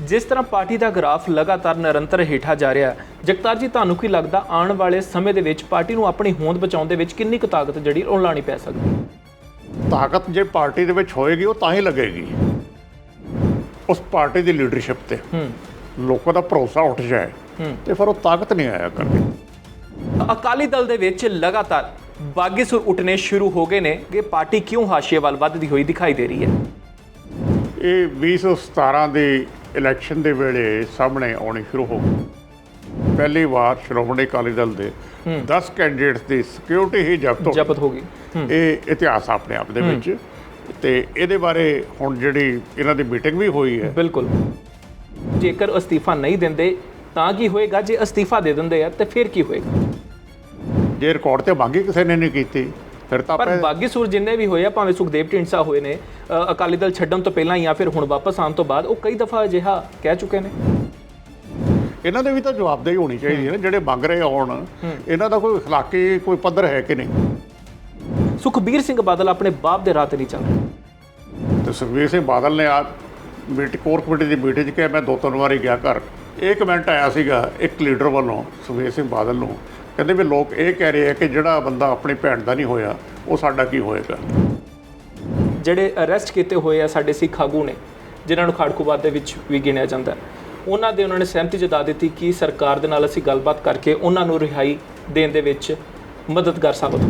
ਜਿਸ ਤਰ੍ਹਾਂ ਪਾਰਟੀ ਦਾ ਗ੍ਰਾਫ ਲਗਾਤਾਰ ਨਿਰੰਤਰ ਹੇਠਾਂ ਜਾ ਰਿਹਾ ਹੈ। ਜਗਤਾਰ ਜੀ ਤੁਹਾਨੂੰ ਕੀ ਲੱਗਦਾ ਆਉਣ ਵਾਲੇ ਸਮੇਂ ਦੇ ਵਿੱਚ ਪਾਰਟੀ ਨੂੰ ਆਪਣੀ ਹੋਂਦ ਬਚਾਉਣ ਦੇ ਵਿੱਚ ਕਿੰਨੀ ਕੁ ਤਾਕਤ ਜਿਹੜੀ ਉਹ ਲਾਉਣੀ ਪੈ ਸਕਦੀ ਤਾਕਤ ਜੇ ਪਾਰਟੀ ਦੇ ਵਿੱਚ ਹੋਏਗੀ ਉਹ ਤਾਂ ਹੀ ਲੱਗੇਗੀ। ਉਸ ਪਾਰਟੀ ਦੀ ਲੀਡਰਸ਼ਿਪ ਤੇ। ਲੋਕਾਂ ਦਾ ਭਰੋਸਾ ਉੱਠ ਜਾਏ। ਤੇ ਫਿਰ ਉਹ ਤਾਕਤ ਨਹੀਂ ਆਇਆ ਕਰਦੀ। ਅਕਾਲੀ ਦਲ ਦੇ ਵਿੱਚ ਲਗਾਤਾਰ ਬਾਗੀ ਸੁਰ ਉੱਠਣੇ ਸ਼ੁਰੂ ਹੋ ਗਏ ਨੇ। ਕਿ ਪਾਰਟੀ ਕਿਉਂ ਹਾਸ਼ੀਏ ਵੱਲ ਵੱਧਦੀ ਹੋਈ ਦਿਖਾਈ ਦੇ ਰਹੀ ਹੈ? ਇਹ 2017 ਦੀ ਇਲੈਕਸ਼ਨ ਦੇ ਵੇਲੇ ਸਾਹਮਣੇ ਆਉਣੀ ਸ਼ੁਰੂ ਹੋ ਗਈ। ਪਹਿਲੀ ਵਾਰ ਸ਼੍ਰੋਮਣੀ ਅਕਾਲੀ ਦਲ ਦੇ 10 ਕੈਂਡੀਡੇਟਸ ਦੀ ਸਿਕਿਉਰਿਟੀ ਹੀ ਜ਼ਬਤ ਹੋ ਗਈ। ਜ਼ਬਤ ਹੋ ਗਈ। ਹੂੰ। ਇਹ ਇਤਿਹਾਸ ਆਪਣੇ ਆਪ ਦੇ ਵਿੱਚ ਤੇ ਇਹਦੇ ਬਾਰੇ ਹੁਣ ਜਿਹੜੀ ਇਹਨਾਂ ਦੀ ਮੀਟਿੰਗ ਵੀ ਹੋਈ ਹੈ। ਬਿਲਕੁਲ। ਜੇਕਰ ਅਸਤੀਫਾ ਨਹੀਂ ਦਿੰਦੇ ਤਾਂ ਕੀ ਹੋਏਗਾ? ਜੇ ਅਸਤੀਫਾ ਦੇ ਦਿੰਦੇ ਆ ਤੇ ਫਿਰ ਕੀ ਹੋਏਗਾ? ਜੇ ਰਿਕਾਰਡ ਤੇ ਮੰਗੀ ਕਿਸੇ ਨੇ ਨਹੀਂ ਕੀਤੀ ਫਿਰ ਤਾਂ ਪਰ ਆਪਾਂ ਬਾਗੀ ਸੁਰ ਜਿੰਨੇ ਵੀ ਹੋਏ ਆ ਭਾਵੇਂ ਸੁਖਦੇਵ ਢੀਂਡਸਾ ਹੋਏ ਨੇ ਅ, ਅਕਾਲੀ ਦਲ ਛੱਡਣ ਤੋਂ ਪਹਿਲਾਂ ਜਾਂ ਫਿਰ ਹੁਣ ਵਾਪਸ ਆਉਣ ਤੋਂ ਬਾਅਦ ਉਹ ਕਈ ਦਫਾ ਅਜਿਹਾ ਕਹਿ ਚੁੱਕੇ ਨੇ ਇਹਨਾਂ ਦੇ ਵੀ ਤਾਂ ਜਵਾਬਦੇਹੀ ਹੋਣੀ ਚਾਹੀਦੀ ਹੈ ਨਾ ਜਿਹੜੇ ਮੰਗ ਰਹੇ ਹੋਣ ਇਹਨਾਂ ਦਾ ਕੋਈ اخلاقی ਕੋਈ ਪੱਧਰ ਹੈ ਕਿ ਨਹੀਂ ਸੁਖਬੀਰ ਸਿੰਘ ਬਾਦਲ ਆਪਣੇ ਬਾਪ ਦੇ ਰਾਹ ਤੇ ਨਹੀਂ ਚੱਲ ਰਹੇ ਤੇ ਸੁਖਬੀਰ ਸਿੰਘ ਬਾਦਲ ਨੇ ਆ ਮੀਟਿੰਗ ਕੋਰ ਕਮੇਟੀ ਦੀ ਮੀਟਿੰਗ 'ਚ ਕਿਹਾ ਮੈਂ ਦੋ ਤਿੰਨ ਵਾਰੀ ਗਿਆ ਘਰ ਇਹ ਕਮੈਂਟ ਆਇਆ ਸੀਗਾ ਇੱਕ ਲੀਡਰ ਵੱਲੋਂ ਸੁਖਬੀਰ ਸਿੰਘ ਬਾਦਲ ਨੂੰ ਕਹਿੰਦੇ ਵੀ ਲੋਕ ਇਹ ਕਹਿ ਰਹੇ ਆ ਕਿ ਜਿਹੜਾ ਬੰਦਾ ਆਪਣੀ ਭੈਣ ਦਾ ਨਹੀਂ ਹੋਇਆ ਉਹ ਸਾਡਾ ਕੀ ਹੋਏਗਾ? ਜਿਹੜੇ ਅਰੈਸਟ ਕੀਤੇ ਹੋਏ ਆ ਸਾਡੇ ਸਿੱਖ ਆਗੂ ਨੇ ਜਿਨ੍ਹਾਂ ਨੂੰ ਖਾੜਕੂਬਾਦ ਦੇ ਵਿੱਚ ਵੀ ਗਿਣਿਆ ਜਾਂਦਾ ਉਹਨਾਂ ਦੇ ਉਹਨਾਂ ਨੇ ਸਹਿਮਤੀ ਜਤਾ ਦਿੱਤੀ ਕਿ ਸਰਕਾਰ ਦੇ ਨਾਲ ਅਸੀਂ ਗੱਲਬਾਤ ਕਰਕੇ ਉਹਨਾਂ ਨੂੰ ਰਿਹਾਈ ਦੇਣ ਦੇ ਵਿੱਚ ਮਦਦ ਕਰ ਸਕਦੇ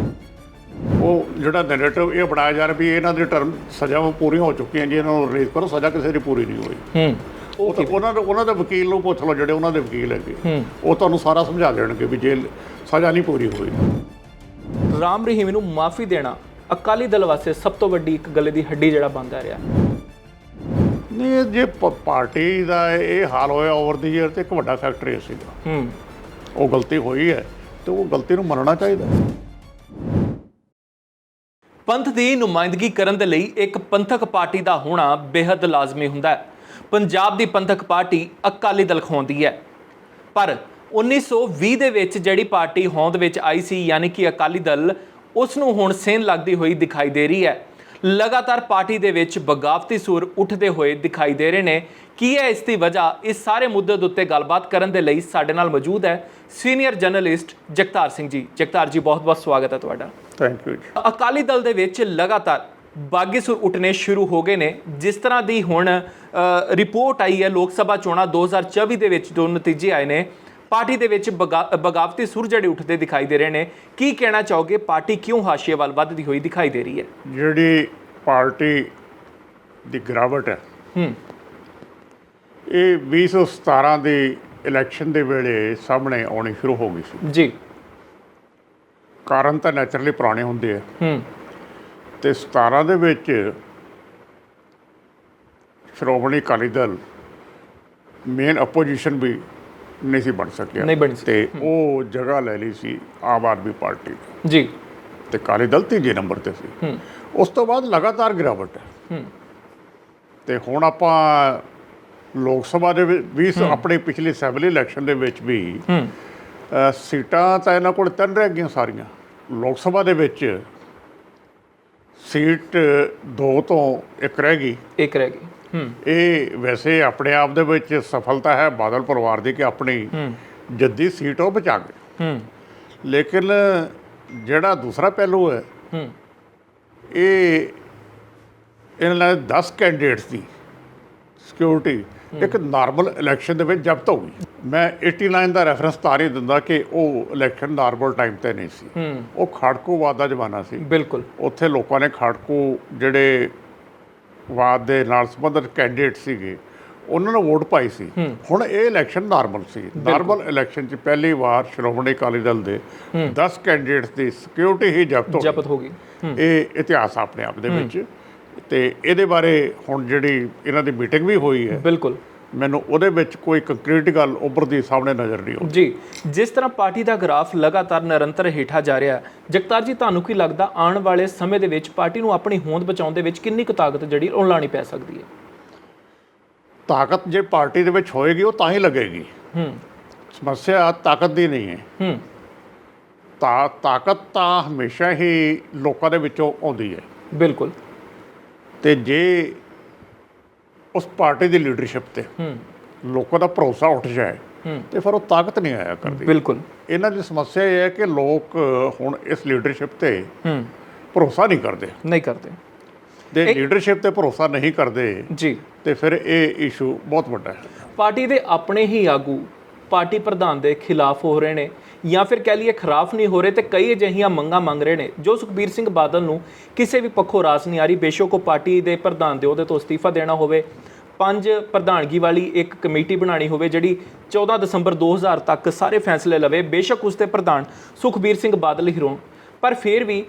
ਉਹ ਜਿਹੜਾ ਨੈਰੇਟਿਵ ਇਹ ਬਣਾਇਆ ਜਾ ਰਿਹਾ ਵੀ ਇਹਨਾਂ ਦੇ ਟਰਮ ਸਜ਼ਾਵਾਂ ਪੂਰੀਆਂ ਹੋ ਚੁੱਕੀਆਂ ਜੀ ਇਹਨਾਂ ਨੂੰ ਰਿਲੀਜ਼ ਕਰੋ ਸਜ਼ਾ ਕਿਸੇ ਦੀ ਪੂਰੀ ਨਹੀਂ ਹੋਈ। ਹੂੰ ਉਹ ਉਹਨਾਂ ਦੇ ਉਹਨਾਂ ਦੇ ਵਕੀਲ ਨੂੰ ਪੁੱਛ ਲਓ ਜਿਹੜੇ ਉਹਨਾਂ ਦੇ ਵਕੀਲ ਹੈਗੇ। ਹੂੰ। ਉਹ ਤੁਹਾਨੂੰ ਸਾਰਾ ਸਮਝਾ ਦੇਣਗੇ ਵੀ ਜੇ ਸਜ਼ਾ ਨਹੀਂ ਪੂਰੀ ਹੋਈ। ਰਾਮ ਰਹੀਮ ਨੂੰ ਮਾਫੀ ਦੇਣਾ ਅਕਾਲੀ ਦਲ ਵਾਸਤੇ ਸਭ ਤੋਂ ਵੱਡੀ ਇੱਕ ਗਲੇ ਦੀ ਹੱਡੀ ਜਿਹੜਾ ਬਣਦਾ ਰਿਹਾ। ਨਹੀਂ ਜੇ ਪ- ਪਾਰਟੀ ਦਾ ਇਹ ਹਾਲ ਹੋਇਆ ਓਵਰ ਦੀ ਈਅਰ ਤੇ ਇੱਕ ਵੱਡਾ ਫੈਕਟਰ ਇਹ ਸੀਗਾ। ਹੂੰ। ਉਹ ਗਲਤੀ ਹੋਈ ਹੈ ਤੇ ਉਹ ਗਲਤੀ ਨੂੰ ਮੰਨਣਾ ਚਾਹੀਦਾ ਪੰਥ ਦੀ ਨੁਮਾਇੰਦਗੀ ਕਰਨ ਦੇ ਲਈ ਇੱਕ ਪੰਥਕ ਪਾਰਟੀ ਦਾ ਹੋਣਾ ਬੇहद ਲਾਜ਼ਮੀ ਹੁੰਦਾ ਹੈ। ਪੰਜਾਬ ਦੀ ਪੰਥਕ ਪਾਰਟੀ ਅਕਾਲੀ ਦਲ ਖਵਾਉਂਦੀ ਹੈ। ਪਰ 1920 ਦੇ ਵਿੱਚ ਜਿਹੜੀ ਪਾਰਟੀ ਹੋਂਦ ਵਿੱਚ ਆਈ ਸੀ ਯਾਨੀ ਕਿ ਅਕਾਲੀ ਦਲ ਉਸ ਨੂੰ ਹੁਣ ਸੇਨ ਲੱਗਦੀ ਹੋਈ ਦਿਖਾਈ ਦੇ ਰਹੀ ਹੈ। ਲਗਾਤਾਰ ਪਾਰਟੀ ਦੇ ਵਿੱਚ ਬਗਾਵਤੀ ਸੁਰ ਉੱਠਦੇ ਹੋਏ ਦਿਖਾਈ ਦੇ ਰਹੇ ਨੇ। ਕੀ ਹੈ ਇਸ ਦੀ ਵਜ੍ਹਾ? ਇਸ ਸਾਰੇ ਮੁੱਦੇ ਦੇ ਉੱਤੇ ਗੱਲਬਾਤ ਕਰਨ ਦੇ ਲਈ ਸਾਡੇ ਨਾਲ ਮੌਜੂਦ ਹੈ ਸੀਨੀਅਰ ਜਰਨਲਿਸਟ ਜਗਤਾਰ ਸਿੰਘ ਜੀ। ਜਗਤਾਰ ਜੀ ਬਹੁਤ ਬਹੁਤ ਸਵਾਗਤ ਹੈ ਤੁਹਾਡਾ। ਥੈਂਕ ਯੂ ਅਕਾਲੀ ਦਲ ਦੇ ਵਿੱਚ ਲਗਾਤਾਰ ਬਾਗੀ ਸੁਰ ਉੱਠਣੇ ਸ਼ੁਰੂ ਹੋ ਗਏ ਨੇ। ਜਿਸ ਤਰ੍ਹਾਂ ਦੀ ਹੁਣ ਰਿਪੋਰਟ ਆਈ ਹੈ ਲੋਕ ਸਭਾ ਚੋਣਾਂ 2024 ਦੇ ਵਿੱਚ ਜੋ ਨਤੀਜੇ ਆਏ ਨੇ ਪਾਰਟੀ ਦੇ ਵਿੱਚ ਬਗਾ- ਬਗਾਵਤੀ ਸੁਰ ਜਿਹੜੇ ਉੱਠਦੇ ਦਿਖਾਈ ਦੇ ਰਹੇ ਨੇ। ਕੀ ਕਹਿਣਾ ਚਾਹੋਗੇ? ਪਾਰਟੀ ਕਿਉਂ ਹਾਸ਼ੀਏ ਵੱਲ ਵੱਧਦੀ ਹੋਈ ਦਿਖਾਈ ਦੇ ਰਹੀ ਹੈ? ਜਿਹੜੀ ਪਾਰਟੀ ਦੀ ਗਿਰਾਵਟ ਹੈ ਹੂੰ। ਇਹ 2017 ਦੀ ਇਲੈਕਸ਼ਨ ਦੇ ਵੇਲੇ ਸਾਹਮਣੇ ਆਉਣੀ ਸ਼ੁਰੂ ਹੋ ਗਈ ਸੀ। ਜੀ। ਕਾਰਨ ਤਾਂ ਨੈਚੁਰਲੀ ਪੁਰਾਣੇ ਹੁੰਦੇ ਆ। ਹੂੰ। ਤੇ 17 ਦੇ ਵਿੱਚ ਸ਼੍ਰੋਮਣੀ ਅਕਾਲੀ ਦਲ ਮੇਨ ਆਪੋਜੀਸ਼ਨ ਵੀ ਨਹੀਂ ਸੀ ਬਣ ਸਕਿਆ। ਨਹੀਂ ਬਣ। ਤੇ ਉਹ ਜਗ੍ਹਾ ਲੈ ਲਈ ਸੀ ਆਮ ਆਦਮੀ ਪਾਰਟੀ। ਨੇ ਜੀ। ਤੇ ਅਕਾਲੀ ਦਲ ਤੀਜੇ ਨੰਬਰ ਤੇ ਸੀ। ਹੂੰ। ਉਸ ਤੋਂ ਬਾਅਦ ਲਗਾਤਾਰ ਗਿਰਾਵਟ ਹੈ। ਹੂੰ। ਤੇ ਹੁਣ ਆਪਾਂ ਲੋਕ ਸਭਾ ਦੇ ਵੀ ਆਪਣੇ ਪਿਛਲੀ ਅਸੈਂਬਲੀ ਇਲੈਕਸ਼ਨ ਦੇ ਵਿੱਚ ਵੀ ਸੀਟਾਂ ਤਾਂ ਇਹਨਾਂ ਕੋਲ ਤਿੰਨ ਰਹਿ ਗਈਆਂ ਸਾਰੀਆਂ। ਲੋਕ ਸਭਾ ਦੇ ਵਿੱਚ ਸੀਟ ਦੋ ਤੋਂ ਇੱਕ ਰਹਿ ਗਈ। ਇੱਕ ਰਹਿ ਗਈ। ਇਹ ਵੈਸੇ ਆਪਣੇ ਆਪ ਦੇ ਵਿੱਚ ਸਫਲਤਾ ਹੈ ਬਾਦਲ ਪਰਿਵਾਰ ਦੀ ਕਿ ਆਪਣੀ ਹੂੰ ਜੱਦੀ ਸੀਟ ਉਹ ਬਚਾ ਗਏ। ਹੂੰ ਲੇਕਿਨ ਜਿਹੜਾ ਦੂਸਰਾ ਪਹਿਲੂ ਹੈ ਹੂੰ ਇਹ ਇਹਨਾਂ ਨਾਲ 10 ਕੈਂਡੀਡੇਟਸ ਦੀ ਸਿਕਿਉਰਿਟੀ ਇੱਕ ਨਾਰਮਲ ਇਲੈਕਸ਼ਨ ਦੇ ਵਿੱਚ ਜ਼ਬਤ ਹੋ ਗਈ। ਮੈਂ 89 ਦਾ ਰੈਫਰੈਂਸ ਤਾਂ ਨਹੀਂ ਦਿੰਦਾ ਕਿ ਉਹ ਇਲੈਕਸ਼ਨ ਨਾਰਮਲ ਟਾਈਮ ਤੇ ਨਹੀਂ ਸੀ। ਹੂੰ ਉਹ ਖੜਕੂਵਾਦ ਦਾ ਜ਼ਮਾਨਾ ਸੀ। ਬਿਲਕੁਲ। ਉੱਥੇ ਲੋਕਾਂ ਨੇ ਖੜਕੂ ਜਿਹੜੇ ਵਾਦ ਦੇ ਨਾਲ ਸੰਬੰਧਿਤ ਕੈਂਡੀਡੇਟ ਸੀਗੇ ਉਹਨਾਂ ਨੂੰ ਵੋਟ ਪਾਈ ਸੀ। ਹੁਣ ਇਹ ਇਲੈਕਸ਼ਨ ਨਾਰਮਲ ਸੀ। ਨਾਰਮਲ ਇਲੈਕਸ਼ਨ 'ਚ ਪਹਿਲੀ ਵਾਰ ਸ਼੍ਰੋਮਣੀ ਅਕਾਲੀ ਦਲ ਦੇ 10 ਕੈਂਡੀਡੇਟਸ ਦੀ ਸਿਕਿਉਰਿਟੀ ਹੀ ਜ਼ਬਤ ਹੋ ਗਈ। ਜ਼ਬਤ ਹੋ ਗਈ। ਇਹ ਇਤਿਹਾਸ ਆਪਣੇ ਆਪ ਦੇ ਵਿੱਚ। ਤੇ ਇਹਦੇ ਬਾਰੇ ਹੁਣ ਜਿਹੜੀ ਇਹਨਾਂ ਦੀ ਮੀਟਿੰਗ ਵੀ ਹੋਈ ਹੈ ਬਿਲਕੁਲ। ਮੈਨੂੰ ਉਹਦੇ ਵਿੱਚ ਕੋਈ ਕੰਕਰੀਟ ਗੱਲ ਉੱਭਰਦੀ ਸਾਹਮਣੇ ਨਜ਼ਰ ਨਹੀਂ ਆਉਂਦੀ। ਜੀ ਜਿਸ ਤਰ੍ਹਾਂ ਪਾਰਟੀ ਦਾ ਗ੍ਰਾਫ ਲਗਾਤਾਰ ਨਿਰੰਤਰ ਹੇਠਾਂ ਜਾ ਰਿਹਾ ਜਗਤਾਰ ਜੀ ਤੁਹਾਨੂੰ ਕੀ ਲੱਗਦਾ ਆਉਣ ਵਾਲੇ ਸਮੇਂ ਦੇ ਵਿੱਚ ਪਾਰਟੀ ਨੂੰ ਆਪਣੀ ਹੋਂਦ ਬਚਾਉਣ ਦੇ ਵਿੱਚ ਕਿੰਨੀ ਕੁ ਤਾਕਤ ਜਿਹੜੀ ਉਹ ਲਾਉਣੀ ਪੈ ਸਕਦੀ ਹੈ? ਤਾਕਤ ਜੇ ਪਾਰਟੀ ਦੇ ਵਿੱਚ ਹੋਏਗੀ ਉਹ ਤਾਂ ਹੀ ਲੱਗੇਗੀ। ਹੂੰ। ਸਮੱਸਿਆ ਤਾਕਤ ਦੀ ਨਹੀਂ ਹੈ। ਹੂੰ। ਤਾਂ ਤਾਕਤ ਤਾਂ ਹਮੇਸ਼ਾ ਹੀ ਲੋਕਾਂ ਦੇ ਵਿੱਚੋਂ ਆਉਂਦੀ ਹੈ। ਬਿਲਕੁਲ। ਤੇ ਜੇ ਉਸ ਪਾਰਟੀ ਦੀ ਲੀਡਰਸ਼ਿਪ ਤੇ। ਲੋਕਾਂ ਦਾ ਭਰੋਸਾ ਉੱਠ ਜਾਏ। ਤੇ ਫਿਰ ਉਹ ਤਾਕਤ ਨਹੀਂ ਆਇਆ ਕਰਦੀ। ਬਿਲਕੁਲ। ਇਹਨਾਂ ਦੀ ਸਮੱਸਿਆ ਇਹ ਹੈ ਕਿ ਲੋਕ ਹੁਣ ਇਸ ਲੀਡਰਸ਼ਿਪ ਤੇ ਭਰੋਸਾ ਨਹੀਂ ਕਰਦੇ। ਨਹੀਂ ਕਰਦੇ। ਜੇ ਲੀਡਰਸ਼ਿਪ ਤੇ ਭਰੋਸਾ ਨਹੀਂ ਕਰਦੇ ਜੀ। ਤੇ ਫਿਰ ਇਹ ਇਸ਼ੂ ਬਹੁਤ ਵੱਡਾ ਹੈ। ਪਾਰਟੀ ਦੇ ਆਪਣੇ ਹੀ ਆਗੂ ਪਾਰਟੀ ਪ੍ਰਧਾਨ ਦੇ ਖਿਲਾਫ ਹੋ ਰਹੇ ਨੇ। ਜਾਂ ਫਿਰ ਕਹਿ ਲਈਏ ਖਰਾਫ ਨਹੀਂ ਹੋ ਰਹੇ ਤੇ ਕਈ ਅਜਿਹੀਆਂ ਮੰਗਾਂ ਮੰਗ ਰਹੇ ਨੇ। ਜੋ ਸੁਖਬੀਰ ਸਿੰਘ ਬਾਦਲ ਨੂੰ ਕਿਸੇ ਵੀ ਪੱਖੋਂ ਰਾਸ ਨਹੀਂ ਆ ਰਹੀ, ਬੇਸ਼ੱਕ ਉਹ ਪਾਰਟੀ ਦੇ ਪ੍ਰਧਾਨ ਦੇ ਉਹਦੇ ਤੋਂ ਅਸਤੀਫਾ ਦੇਣਾ ਹੋਵੇ, ਪੰਜ ਪ੍ਰਧਾਨਗੀ ਵਾਲੀ ਇੱਕ ਕਮੇਟੀ ਬਣਾਣੀ ਹੋਵੇ, ਜਿਹੜੀ 14 ਦਸੰਬਰ 2000 ਤੱਕ ਸਾਰੇ ਫੈਸਲੇ ਲਵੇ, ਬੇਸ਼ੱਕ ਉਸ ਦੇ ਪ੍ਰਧਾਨ ਸੁਖਬੀਰ ਸਿੰਘ ਬਾਦਲ ਹੀ ਹੋਣ। ਪਰ ਫਿਰ ਵੀ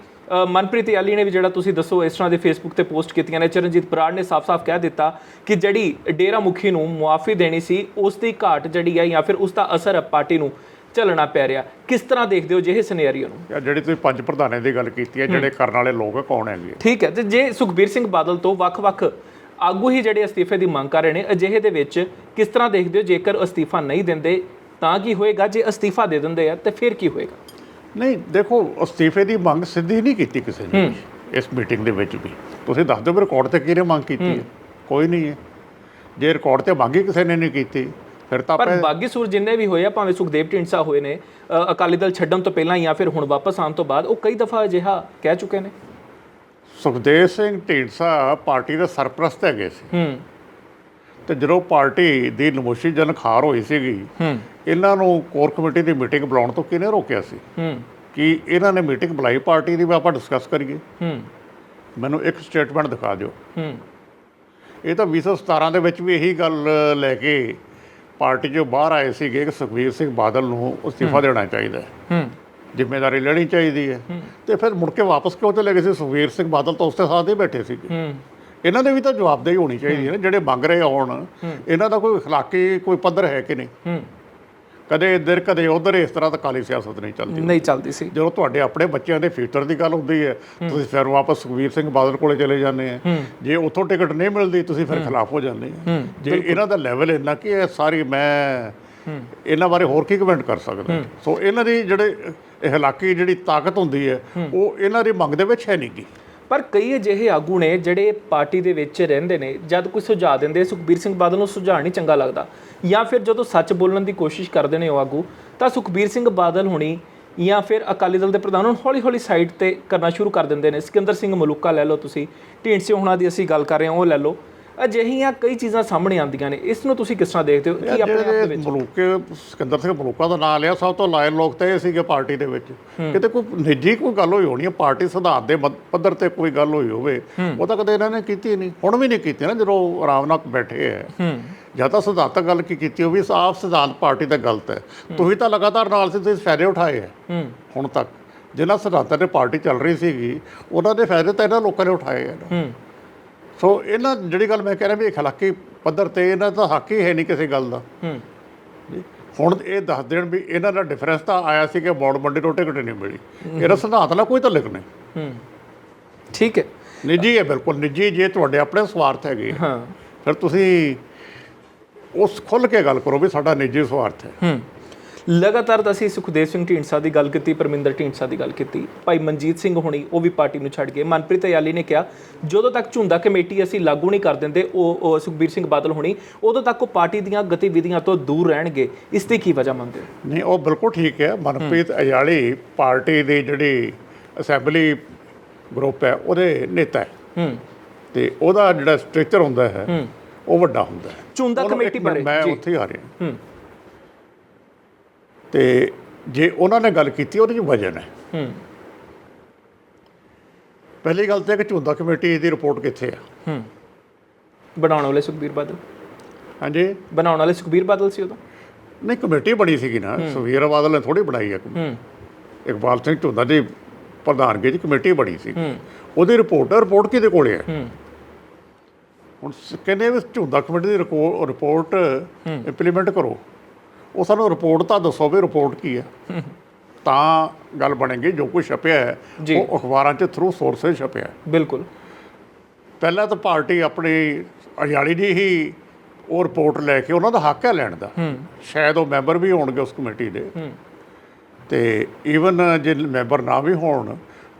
ਮਨਪ੍ਰੀਤ ਯਾਲੀ ਨੇ ਵੀ ਜਿਹੜਾ ਤੁਸੀਂ ਦੱਸੋ, ਇਸ ਤਰ੍ਹਾਂ ਦੇ ਫੇਸਬੁੱਕ ਤੇ ਪੋਸਟ ਕੀਤੀਆਂ ਨੇ, ਚਰਨਜੀਤ ਬਰਾੜ ਨੇ ਸਾਫ਼-ਸਾਫ਼ ਕਹਿ ਦਿੱਤਾ ਕਿ ਜਿਹੜੀ ਡੇਰਾ ਮੁਖੀ ਨੂੰ ਮੁਆਫੀ ਦੇਣੀ ਸੀ, ਉਸ ਦੀ ਘਾਟ ਜਿਹੜੀ ਹੈ ਜਾਂ ਫਿਰ ਉਸ ਦਾ ਅਸਰ ਪਾਰਟੀ ਨੂੰ ਝੱਲਣਾ ਪੈ ਰਿਹਾ। ਕਿਸ ਤਰ੍ਹਾਂ ਦੇਖਦੇ ਹੋ ਜਿਹੇ ਸਿਨੈਰੀਓ ਨੂੰ? ਜਾਂ ਜਿਹੜੀ ਤੁਸੀਂ ਪੰਜ ਪ੍ਰਧਾਨਾਂ ਦੀ ਗੱਲ ਕੀਤੀ ਹੈ ਜਿਹੜੇ ਕਰਨ ਵਾਲੇ ਲੋਕ ਕੌਣ ਹੈਗੇ ਠੀਕ ਹੈ ਤੇ ਜੇ ਸੁਖਬੀਰ ਸਿੰਘ ਬਾਦਲ ਤੋਂ ਵੱਖ-ਵੱਖ ਆਗੂ ਹੀ ਜਿਹੜੇ ਅਸਤੀਫੇ ਦੀ ਮੰਗ ਕਰ ਰਹੇ ਨੇ ਅਜਿਹੇ ਦੇ ਵਿੱਚ ਕਿਸ ਤਰ੍ਹਾਂ ਦੇਖਦੇ ਹੋ? ਜੇਕਰ ਅਸਤੀਫਾ ਨਹੀਂ ਦਿੰਦੇ ਤਾਂ ਕੀ ਹੋਏਗਾ? ਜੇ ਅਸਤੀਫਾ ਦੇ ਦਿੰਦੇ ਆ ਤੇ ਫਿਰ ਕੀ ਹੋਏਗਾ? ਨਹੀਂ ਦੇਖੋ ਅਸਤੀਫੇ ਦੀ ਮੰਗ ਸਿੱਧੀ ਨਹੀਂ ਕੀਤੀ ਕਿਸੇ ਨੇ ਇਸ ਮੀਟਿੰਗ ਦੇ ਵਿੱਚ ਵੀ। ਤੁਸੀਂ ਦੱਸ ਦਿਓ ਰਿਕਾਰਡ ਤੇ ਕਿਹਨੇ ਮੰਗ ਕੀਤੀ ਹੈ? ਕੋਈ ਨਹੀਂ ਹੈ। ਜੇ ਰਿਕਾਰਡ ਤੇ ਮੰਗੀ ਕਿਸੇ ਨੇ ਨਹੀਂ ਕੀਤੀ ਫਿਰ ਤਾਂ ਪਰ ਬਾਗੀ ਸੂਰ ਜਿੰਨੇ ਵੀ ਹੋਏ ਆ ਭਾਵੇਂ ਸੁਖਦੇਵ ਢੀਂਡਸਾ ਹੋਏ ਨੇ ਅਕਾਲੀ ਦਲ ਛੱਡਣ ਤੋਂ ਪਹਿਲਾਂ ਜਾਂ ਫਿਰ ਹੁਣ ਵਾਪਸ ਆਉਣ ਤੋਂ ਬਾਅਦ ਉਹ ਕਈ ਦਫਾ ਅਜਿਹਾ ਕਹਿ ਚੁੱਕੇ ਨੇ। ਸੁਖਦੇਵ ਸਿੰਘ ਢੀਂਡਸਾ ਪਾਰਟੀ ਦੇ ਸਰਪ੍ਰਸਤ ਹੈਗੇ ਸੀ। ਹੂੰ। ਤੇ ਜਦੋਂ ਪਾਰਟੀ ਦੀ ਨਮੋਸ਼ੀ ਜਨਖਾਰ ਹੋਈ ਸੀਗੀ ਹੂੰ। ਇਹਨਾਂ ਨੂੰ ਕੋਰ ਕਮੇਟੀ ਦੀ ਮੀਟਿੰਗ ਬੁਲਾਉਣ ਤੋਂ ਕਿਹਨੇ ਰੋਕਿਆ ਸੀ? ਹੂੰ। ਕਿ ਇਹਨਾਂ ਨੇ ਮੀਟਿੰਗ ਬੁਲਾਈ ਪਾਰਟੀ ਦੀ ਵੀ ਆਪਾਂ ਡਿਸਕਸ ਕਰੀਏ। ਹੂੰ। ਮੈਨੂੰ ਇੱਕ ਸਟੇਟਮੈਂਟ ਦਿਖਾ ਦਿਓ। ਹੂੰ। ਇਹ ਤਾਂ 2017 ਦੇ ਵਿੱਚ ਵੀ ਇਹੀ ਗੱਲ ਲੈ ਕੇ ਪਾਰਟੀ ਚੋਂ ਬਾਹਰ ਆਏ ਸੀਗੇ ਕਿ ਸੁਖਬੀਰ ਸਿੰਘ ਬਾਦਲ ਨੂੰ ਅਸਤੀਫਾ ਦੇਣਾ ਚਾਹੀਦਾ ਹੈ ਹੂੰ ਜ਼ਿੰਮੇਵਾਰੀ ਲੈਣੀ ਚਾਹੀਦੀ ਹੈ ਤੇ ਫਿਰ ਮੁੜ ਕੇ ਵਾਪਸ ਕਿਉਂ ਚਲੇ ਗਏ ਸੀ ਸੁਖਬੀਰ ਸਿੰਘ ਬਾਦਲ ਤਾਂ ਉਸਦੇ ਸਾਥ ਹੀ ਬੈਠੇ ਸੀਗੇ ਹੂੰ ਇਹਨਾਂ ਦੇ ਵੀ ਤਾਂ ਜਵਾਬਦੇਹੀ ਹੋਣੀ ਚਾਹੀਦੀ ਹੈ ਨਾ ਜਿਹੜੇ ਮੰਗ ਰਹੇ ਹੋਣ ਇਹਨਾਂ ਦਾ ਕੋਈ اخلاقی ਕੋਈ ਪੱਧਰ ਹੈ ਕਿ ਨਹੀਂ ਹੂੰ ਕਦੇ ਇੱਧਰ ਕਦੇ ਉੱਧਰ ਇਸ ਤਰ੍ਹਾਂ ਤਾਂ ਕਾਲੀ ਸਿਆਸਤ ਨਹੀਂ ਚੱਲਦੀ ਨਹੀਂ ਚੱਲਦੀ ਸੀ। ਜਦੋਂ ਤੁਹਾਡੇ ਆਪਣੇ ਬੱਚਿਆਂ ਦੇ ਫਿਊਚਰ ਦੀ ਗੱਲ ਹੁੰਦੀ ਹੈ ਤੁਸੀਂ ਫਿਰ ਵਾਪਸ ਸੁਖਬੀਰ ਸਿੰਘ ਬਾਦਲ ਕੋਲੇ ਚਲੇ ਜਾਂਦੇ ਆ ਜੇ ਉੱਥੋਂ ਟਿਕਟ ਨਹੀਂ ਮਿਲਦੀ ਤੁਸੀਂ ਫਿਰ ਖਿਲਾਫ ਹੋ ਜਾਂਦੇ ਆ ਜੇ ਇਹਨਾਂ ਦਾ ਲੈਵਲ ਇੰਨਾ ਕਿ ਇਹ ਸਾਰੀ ਮੈਂ ਇਹਨਾਂ ਬਾਰੇ ਹੋਰ ਕੀ ਕਮੈਂਟ ਕਰ ਸਕਦਾ ਸੋ ਇਹਨਾਂ ਦੀ ਜਿਹੜੇ ਇਖਲਾਕੀ ਜਿਹੜੀ ਤਾਕਤ ਹੁੰਦੀ ਹੈ ਉਹ ਇਹਨਾਂ ਦੀ ਮੰਗ ਦੇ ਵਿੱਚ ਹੈ ਨਹੀਂ ਗੀ ਪਰ ਕਈ ਅਜਿਹੇ ਆਗੂ ਨੇ ਜਿਹੜੇ ਪਾਰਟੀ ਦੇ ਵਿੱਚ ਰਹਿੰਦੇ ਨੇ ਜਦ ਕੋਈ ਸੁਝਾਅ ਦਿੰਦੇ ਸੁਖਬੀਰ ਸਿੰਘ ਬਾਦਲ ਨੂੰ ਸੁਝਾਅ ਨਹੀਂ ਚੰਗਾ ਲੱਗਦਾ। ਜਾਂ ਫਿਰ ਜਦੋਂ ਸੱਚ ਬੋਲਣ ਦੀ ਕੋਸ਼ਿਸ਼ ਕਰਦੇ ਨੇ ਉਹ ਆਗੂ ਤਾਂ ਸੁਖਬੀਰ ਸਿੰਘ ਬਾਦਲ ਹੁਣੀ ਜਾਂ ਫਿਰ ਅਕਾਲੀ ਦਲ ਦੇ ਪ੍ਰਧਾਨ ਨੂੰ ਹੌਲੀ-ਹੌਲੀ ਸਾਈਡ ਤੇ ਕਰਨਾ ਸ਼ੁਰੂ ਕਰ ਦਿੰਦੇ ਨੇ। ਸਿਕੰਦਰ ਸਿੰਘ ਮਲੂਕਾ ਲੈ ਲਓ ਤੁਸੀਂ। ਢੀਂਡਸੇ ਹੋਣਾ ਦੀ ਅਸੀਂ ਗੱਲ ਕਰ ਰਹੇ ਹਾਂ ਉਹ ਲੈ ਲਓ। ਅਜਿਹੀਆਂ ਕਈ ਚੀਜ਼ਾਂ ਸਾਹਮਣੇ ਆਉਂਦੀਆਂ ਨੇ। ਇਸ ਨੂੰ ਤੁਸੀਂ ਕਿਸ ਤਰ੍ਹਾਂ ਦੇਖਦੇ ਹੋ? ਕੀ ਆਪਣੇ ਆਪ ਦੇ ਵਿੱਚ? ਮਲੂਕੇ ਸਿਕੰਦਰ ਸਿੰਘ ਮਲੂਕਾ ਦਾ ਨਾਮ ਲਿਆ ਸਭ ਤੋਂ ਲਾਇਨ ਲੋਕ ਤਾਂ ਇਹ ਸੀਗੇ ਪਾਰਟੀ ਦੇ ਵਿੱਚ। ਕਿਤੇ ਕੋਈ ਨਿੱਜੀ ਕੋਈ ਗੱਲ ਹੋਈ ਹੋਣੀ ਹੈ ਪਾਰਟੀ ਸਿਧਾਂਤ ਦੇ ਪੱਧਰ ਤੇ ਕੋਈ ਗੱਲ ਹੋਈ ਹੋਵੇ ਉਹ ਤਾਂ ਕਦੇ ਇਹਨਾਂ ਨੇ ਕੀਤੀ ਨਹੀਂ। ਹੁਣ ਵੀ ਨਹੀਂ ਕੀਤੀ ਨਾ ਜਦੋਂ ਆਰਾਮ ਨਾਲ ਬੈਠੇ ਹੂੰ। ਜਾਂ ਤਾਂ ਸਿਧਾਂਤਕ ਗੱਲ ਕੀ ਕੀਤੀ ਉਹ ਵੀ ਸਾਫ਼ ਸਿਧਾਂਤ ਪਾਰਟੀ ਦਾ ਗਲਤ ਹੈ। ਤੁਸੀਂ ਤਾਂ ਲਗਾਤਾਰ ਨਾਲ ਸੀ ਤੁਸੀਂ ਫਾਇਦੇ ਉਠਾਏ ਹੈ। ਹੁਣ ਤੱਕ ਜਿਨ੍ਹਾਂ ਸਿਧਾਂਤਾਂ ਤੇ ਪਾਰਟੀ ਚੱਲ ਰਹੀ ਸੀਗੀ ਉਹਨਾਂ ਦੇ ਫਾਇਦੇ ਤਾਂ ਇਹਨਾਂ ਲੋਕਾਂ ਨੇ ਉਠਾਏ ਹੈ। ਸੋ ਇਹਨਾਂ ਜਿਹੜੀ ਗੱਲ ਮੈਂ ਕਹਿ ਰਿਹਾ ਵੀ ਇਖਲਾਕੀ ਪੱਧਰ ਤੇ ਇਹਨਾਂ ਦਾ ਹੱਕ ਹੀ ਹੈ ਨਹੀਂ ਕਿਸੇ ਗੱਲ ਦਾ। ਹੁਣ ਇਹ ਦੱਸ ਦੇਣ ਵੀ ਇਹਨਾਂ ਦਾ ਡਿਫਰੈਂਸ ਤਾਂ ਆਇਆ ਸੀ ਕਿ ਬੌੜ ਮੰਡੀ ਤੋਂ ਟਿਕਟ ਨਹੀਂ ਮਿਲੀ। ਇਹਦਾ ਸਿਧਾਂਤ ਨਾਲ ਕੋਈ ਤਾਲੁਕ ਨਹੀਂ। ਹੂੰ। ਠੀਕ ਹੈ। ਨਿੱਜੀ ਹੈ ਬਿਲਕੁਲ ਨਿੱਜੀ ਜੇ ਤੁਹਾਡੇ ਆਪਣੇ ਸਵਾਰਥ ਹੈਗੇ। ਹਾਂ। ਫਿਰ ਤੁਸੀਂ ਉਸ ਖੁੱਲ ਕੇ ਗੱਲ ਕਰੋ ਵੀ ਸਾਡਾ ਨਿੱਜੀ ਸਵਾਰਥ ਹੈ। ਹੂੰ। ਲਗਾਤਾਰ ਅਸੀਂ ਸੁਖਦੇਵ ਸਿੰਘ ਢੀਂਡਸਾ ਦੀ ਗੱਲ ਕੀਤੀ ਪਰਮਿੰਦਰ ਢੀਂਡਸਾ ਦੀ ਗੱਲ ਕੀਤੀ ਭਾਈ ਮਨਜੀਤ ਸਿੰਘ ਹੋਣੀ ਉਹ ਵੀ ਪਾਰਟੀ ਨੂੰ ਛੱਡ ਗਏ ਮਨਪ੍ਰੀਤ ਅਯਾਲੀ ਨੇ ਕਿਹਾ ਜਦੋਂ ਤੱਕ ਝੁੰਦਾ ਕਮੇਟੀ ਅਸੀਂ ਲਾਗੂ ਨਹੀਂ ਕਰ ਦਿੰਦੇ ਉਹ ਉਹ ਸੁਖਬੀਰ ਸਿੰਘ ਬਾਦਲ ਹੋਣੀ ਉਦੋਂ ਤੱਕ ਉਹ ਪਾਰਟੀ ਦੀਆਂ ਗਤੀਵਿਧੀਆਂ ਤੋਂ ਦੂਰ ਰਹਿਣਗੇ। ਇਸ ਦੀ ਕੀ ਵਜ੍ਹਾ ਮੰਨਦੇ ਹੋ? ਨਹੀਂ ਉਹ ਬਿਲਕੁਲ ਠੀਕ ਹੈ। ਮਨਪ੍ਰੀਤ ਅਯਾਲੀ ਪਾਰਟੀ ਦੀ ਜਿਹੜੀ ਅਸੈਂਬਲੀ ਗਰੁੱਪ ਹੈ ਉਹਦੇ ਨੇਤਾ ਹੈ। ਹੂੰ। ਤੇ ਉਹਦਾ ਜਿਹੜਾ ਸਟ੍ਰਕਚਰ ਹੁੰਦਾ ਹੈ ਹੂੰ। ਉਹ ਵੱਡਾ ਹੁੰਦਾ ਹੈ। ਉਹਨੂੰ ਕਮੇਟੀ ਬਾਰੇ ਮੈਂ ਉੱਥੇ ਆ ਰਿਹਾ ਤੇ ਜੇ ਉਹਨਾਂ ਨੇ ਗੱਲ ਕੀਤੀ ਉਹਦੇ 'ਚ ਵਜਨ ਹੈ। ਹੂੰ। ਪਹਿਲੀ ਗੱਲ ਤਾਂ ਕਿ ਝੁੰਦਾ ਕਮੇਟੀ ਦੀ ਰਿਪੋਰਟ ਕਿੱਥੇ ਆ? ਹੂੰ। ਬਣਾਉਣ ਵਾਲੇ ਸੁਖਬੀਰ ਬਾਦਲ। ਹਾਂਜੀ। ਬਣਾਉਣ ਵਾਲੇ ਸੁਖਬੀਰ ਬਾਦਲ ਸੀ ਉਦੋਂ? ਨਹੀਂ ਕਮੇਟੀ ਬਣੀ ਸੀਗੀ ਨਾ। ਸੁਖਬੀਰ ਬਾਦਲ ਨੇ ਥੋੜੀ ਬਣਾਈ ਹੈ ਹੂੰ। ਇਕਬਾਲ ਸਿੰਘ ਝੁੰਦਾ ਦੀ ਪ੍ਰਧਾਨਗੀ 'ਚ ਕਮੇਟੀ ਬਣੀ ਸੀ। ਉਹਦੀ ਰਿਪੋਰਟ ਰਿਪੋਰਟ ਕਿਹਦੇ ਕੋਲੇ ਹੈ? ਹੂੰ। ਹੁਣ ਕਹਿੰਦੇ ਵੀ ਝੁੰਦਾ ਕਮੇਟੀ ਦੀ ਰਿਪੋਰਟ ਇੰਪਲੀਮੈਂਟ ਕਰੋ। ਉਹ ਸਾਨੂੰ ਰਿਪੋਰਟ ਤਾਂ ਦੱਸੋ ਵੀ ਰਿਪੋਰਟ ਕੀ ਹੈ। ਤਾਂ ਗੱਲ ਬਣੇਗੀ ਜੋ ਕੁਝ ਛਪਿਆ ਹੈ। ਉਹ ਅਖਬਾਰਾਂ 'ਚ ਥਰੂ ਸੋਰਸਸ ਛਪਿਆ ਹੈ। ਬਿਲਕੁਲ। ਪਹਿਲਾਂ ਤਾਂ ਪਾਰਟੀ ਆਪਣੀ ਅਯਾਲੀ ਦੀ ਹੀ ਉਹ ਰਿਪੋਰਟ ਲੈ ਕੇ ਉਹਨਾਂ ਦਾ ਹੱਕ ਹੈ ਲੈਣ ਦਾ। ਸ਼ਾਇਦ ਉਹ ਮੈਂਬਰ ਵੀ ਹੋਣਗੇ ਉਸ ਕਮੇਟੀ ਦੇ। ਤੇ ਈਵਨ ਜੇ ਮੈਂਬਰ ਨਾ ਵੀ ਹੋਣ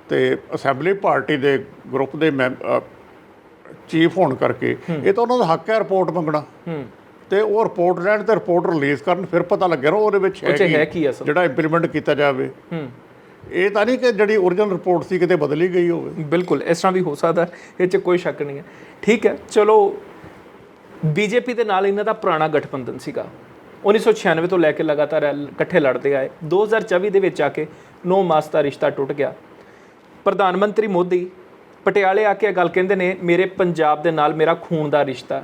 ਤੇ ਅਸੈਂਬਲੀ ਪਾਰਟੀ ਦੇ ਗਰੁੱਪ ਦੇ ਚੀਫ ਹੋਣ ਕਰਕੇ ਇਹ ਤਾਂ ਉਹਨਾਂ ਦਾ ਹੱਕ ਹੈ ਰਿਪੋਰਟ ਮੰਗਣਾ। ਤੇ ਉਹ ਰਿਪੋਰਟ ਲੈਣ ਤੇ ਰਿਪੋਰਟ ਰਿਲੀਜ਼ ਕਰਨ ਫਿਰ ਪਤਾ ਲੱਗਿਆ ਨਾ ਉਹਦੇ ਵਿੱਚ ਹੈ ਕੀ? ਜਿਹੜਾ ਇੰਪਲੀਮੈਂਟ ਕੀਤਾ ਜਾਵੇ। ਇਹ ਤਾਂ ਨਹੀਂ ਕਿ ਜਿਹੜੀ ਓਰੀਜਨਲ ਰਿਪੋਰਟ ਸੀ ਕਿਤੇ ਬਦਲੀ ਗਈ ਹੋਵੇ। ਬਿਲਕੁਲ ਇਸ ਤਰ੍ਹਾਂ ਵੀ ਹੋ ਸਕਦਾ ਇਹ 'ਚ ਕੋਈ ਸ਼ੱਕ ਨਹੀਂ ਹੈ। ਠੀਕ ਹੈ ਚਲੋ ਬੀਜੇਪੀ ਦੇ ਨਾਲ ਇਹਨਾਂ ਦਾ ਪੁਰਾਣਾ ਗਠਬੰਧਨ ਸੀਗਾ। 1996 ਤੋਂ ਲੈ ਕੇ ਲਗਾਤਾਰ ਇਕੱਠੇ ਲੜਦੇ ਆਏ। 2024 ਦੇ ਵਿੱਚ ਆ ਕੇ ਨੌ ਮਾਸ ਦਾ ਰਿਸ਼ਤਾ ਟੁੱਟ ਗਿਆ। ਪ੍ਰਧਾਨ ਮੰਤਰੀ ਮੋਦੀ ਪਟਿਆਲੇ ਆ ਕੇ ਇਹ ਗੱਲ ਕਹਿੰਦੇ ਨੇ ਮੇਰੇ ਪੰਜਾਬ ਦੇ ਨਾਲ ਮੇਰਾ ਖੂਨ ਦਾ ਰਿਸ਼ਤਾ।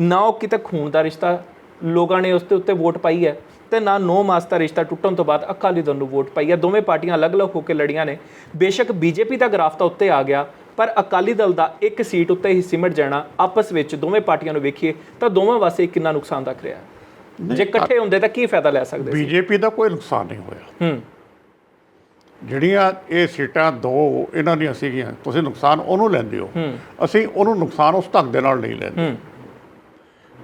ਨਾ ਉਹ ਕਿਤੇ ਖੂਨ ਦਾ ਰਿਸ਼ਤਾ ਲੋਕਾਂ ਨੇ ਉਸ ਦੇ ਉੱਤੇ ਵੋਟ ਪਾਈ ਹੈ ਤੇ ਨਾ ਨੌ ਮਾਸ ਦਾ ਰਿਸ਼ਤਾ ਟੁੱਟਣ ਤੋਂ ਬਾਅਦ ਅਕਾਲੀ ਦਲ ਨੂੰ ਵੋਟ ਪਾਈ ਹੈ। ਦੋਵੇਂ ਪਾਰਟੀਆਂ ਅਲੱਗ-ਅਲੱਗ ਹੋ ਕੇ ਲੜੀਆਂ ਨੇ। ਬੇਸ਼ੱਕ ਬੀਜੇਪੀ ਦਾ ਗ੍ਰਾਫ ਤਾਂ ਉੱਤੇ ਆ ਗਿਆ ਪਰ ਅਕਾਲੀ ਦਲ ਦਾ ਇੱਕ ਸੀਟ ਉੱਤੇ ਹੀ ਸਿਮਟ ਜਾਣਾ ਆਪਸ ਵਿੱਚ ਦੋਵੇਂ ਪਾਰਟੀਆਂ ਨੂੰ ਵੇਖੀਏ ਤਾਂ ਦੋਵਾਂ ਵਾਸਤੇ ਕਿੰਨਾ ਨੁਕਸਾਨਦਾਇਕ ਰਿਹਾ। ਜੇ ਇਕੱਠੇ ਹੁੰਦੇ ਤਾਂ ਕੀ ਫਾਇਦਾ ਲੈ ਸਕਦੇ ਸੀ? ਬੀਜੇਪੀ ਦਾ ਕੋਈ ਨੁਕਸਾਨ ਨਹੀਂ ਹੋਇਆ। ਹੂੰ। ਜਿਹੜੀਆਂ ਇਹ ਸੀਟਾਂ ਦੋ ਇਹਨਾਂ ਦੀਆਂ ਸੀਗੀਆਂ ਤੁਸੀਂ ਨੁਕਸਾਨ ਉਹਨੂੰ ਲੈਂਦੇ ਹੋ। ਅਸੀਂ ਉਹਨੂੰ ਨੁਕਸਾਨ ਉਸ ਢੰਗ ਦੇ ਨਾਲ ਨਹੀਂ ਲੈਂਦੇ।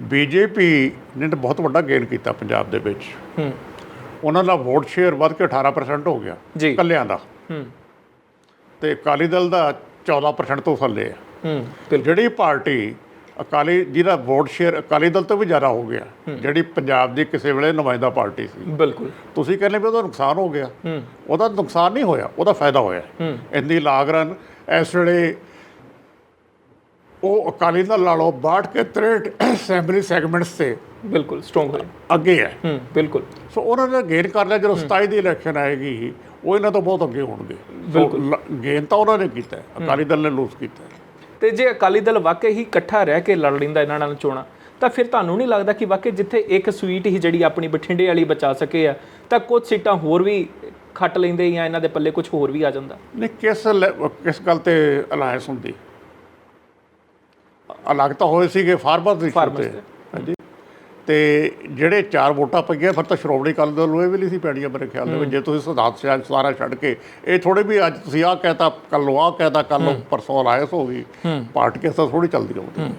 ਬੀਜੇਪੀ ਨੇ ਤਾਂ ਬਹੁਤ ਵੱਡਾ ਗੇਨ ਕੀਤਾ ਪੰਜਾਬ ਦੇ ਵਿੱਚ। ਉਹਨਾਂ ਦਾ ਵੋਟ ਸ਼ੇਅਰ ਵੱਧ ਕੇ 18% ਹੋ ਗਿਆ ਕੱਲਿਆਂ ਦਾ। ਤੇ ਅਕਾਲੀ ਦਲ ਦਾ 14% ਤੋਂ ਥੱਲੇ ਹੈ ਜਿਹੜੀ ਪਾਰਟੀ ਅਕਾਲੀ ਜਿਹਦਾ ਵੋਟ ਸ਼ੇਅਰ ਅਕਾਲੀ ਦਲ ਤੋਂ ਵੀ ਜ਼ਿਆਦਾ ਹੋ ਗਿਆ ਜਿਹੜੀ ਪੰਜਾਬ ਦੀ ਕਿਸੇ ਵੇਲੇ ਨੁਮਾਇੰਦਾ ਪਾਰਟੀ ਸੀ। ਬਿਲਕੁਲ। ਤੁਸੀਂ ਕਹਿੰਦੇ ਵੀ ਉਹਦਾ ਨੁਕਸਾਨ ਹੋ ਗਿਆ। ਉਹਦਾ ਨੁਕਸਾਨ ਨਹੀਂ ਹੋਇਆ ਉਹਦਾ ਫਾਇਦਾ ਹੋਇਆ। ਇੰਨੀ ਲਾਗਰਨ ਇਸ ਵੇਲੇ ਉਹ ਅਕਾਲੀ ਦਲ ਨਾਲੋਂ 62 ਕੇ 63 ਅਸੈਂਬਲੀ ਸੈਗਮੈਂਟਸ ਤੇ ਬਿਲਕੁਲ ਸਟਰੋਂਗ ਹੋਏ। ਅੱਗੇ ਹੈ। ਹੂੰ ਬਿਲਕੁਲ। ਸੋ ਉਹਨਾਂ ਨੇ ਗੇਨ ਕਰ ਲਿਆ ਜਦੋਂ 27 ਦੀ ਇਲੈਕਸ਼ਨ ਆਏਗੀ ਉਹ ਇਹਨਾਂ ਤੋਂ ਬਹੁਤ ਅੱਗੇ ਹੋਣਗੇ। ਬਿਲਕੁਲ। ਗੇਨ ਤਾਂ ਉਹਨਾਂ ਨੇ ਕੀਤਾ ਅਕਾਲੀ ਦਲ ਨੇ ਲੂਜ਼ ਕੀਤਾ। ਤੇ ਜੇ ਅਕਾਲੀ ਦਲ ਵਾਕਈ ਹੀ ਇਕੱਠਾ ਰਹਿ ਕੇ ਲੜ ਲੈਂਦਾ ਇਹਨਾਂ ਨਾਲ ਚੋਣਾਂ ਤਾਂ ਫਿਰ ਤੁਹਾਨੂੰ ਨਹੀਂ ਲੱਗਦਾ ਕਿ ਵਾਕਈ ਜਿੱਥੇ ਇੱਕ ਸਵੀਟ ਹੀ ਜਿਹੜੀ ਆਪਣੀ ਬਠਿੰਡੇ ਵਾਲੀ ਬਚਾ ਸਕੇ ਆ ਤਾਂ ਕੁਝ ਸੀਟਾਂ ਹੋਰ ਵੀ ਖੱਟ ਲੈਂਦੇ ਜਾਂ ਇਹਨਾਂ ਦੇ ਪੱਲੇ ਕੁਝ ਹੋਰ ਵੀ ਆ ਜਾਂਦਾ? ਨਹੀਂ ਕਿਸ ਕਿਸ ਗੱਲ ਤੇ ਅਲਾਇੰਸ ਹੁੰਦੀ? ਅਲੱਗ ਤਾਂ ਹੋਏ ਸੀਗੇ ਫਾਰਮਰ ਦੇ। ਹਾਂਜੀ। ਤੇ ਜਿਹੜੇ ਚਾਰ ਵੋਟਾਂ ਪਈਆਂ ਫਿਰ ਤਾਂ ਸ਼੍ਰੋਮਣੀ ਅਕਾਲੀ ਦਲ ਨੂੰ ਇਹ ਵੀ ਨਹੀਂ ਸੀ ਪੈਣੀਆਂ ਮੇਰੇ ਖਿਆਲ ਦੇ ਵਿੱਚ। ਜੇ ਤੁਸੀਂ ਸਿਧਾਂਤ ਸਿਆ ਸਾਰਾ ਛੱਡ ਕੇ ਇਹ ਥੋੜੇ ਵੀ ਅੱਜ ਤੁਸੀਂ ਆਹ ਕਹਿਤਾ ਕੱਲ ਨੂੰ ਆਹ ਕਹਿਤਾ ਕੱਲ ਨੂੰ ਪਰਸੋਂ ਅਲਾਇੰਸ ਹੋ ਗਈ। ਪਾਰਟੀ ਕਿਸ ਥੋੜੀ ਚੱਲਦੀ ਹੁੰਦੀ